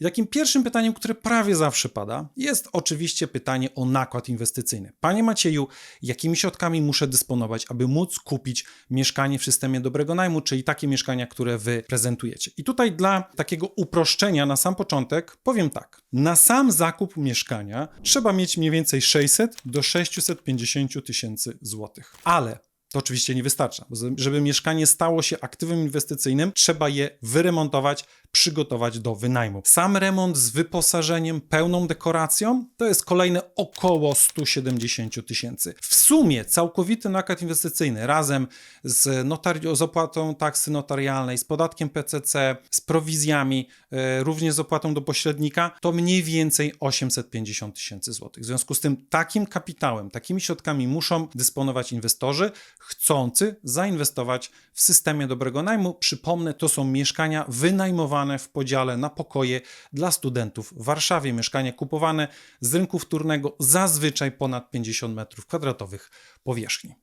I takim pierwszym pytaniem, które prawie zawsze pada, jest oczywiście pytanie o nakład inwestycyjny. Panie Macieju, jakimi środkami muszę dysponować, aby móc kupić mieszkanie w systemie dobrego najmu, czyli takie mieszkania, które wy prezentujecie? I tutaj dla takiego uproszczenia na sam początek powiem tak. Na sam zakup mieszkania trzeba mieć mniej więcej 600 do 650 tysięcy złotych. Ale to oczywiście nie wystarcza. Żeby mieszkanie stało się aktywem inwestycyjnym, trzeba je wyremontować, przygotować do wynajmu. Sam remont z wyposażeniem, pełną dekoracją to jest kolejne około 170 tysięcy. W sumie całkowity nakład inwestycyjny razem z, notari- z opłatą taksy notarialnej, z podatkiem PCC, z prowizjami, e, również z opłatą do pośrednika, to mniej więcej 850 tysięcy złotych. W związku z tym takim kapitałem, takimi środkami muszą dysponować inwestorzy chcący zainwestować w systemie dobrego najmu. Przypomnę, to są mieszkania wynajmowane w podziale na pokoje dla studentów w Warszawie. Mieszkania kupowane z rynku wtórnego zazwyczaj ponad 50 metrów kwadratowych powierzchni.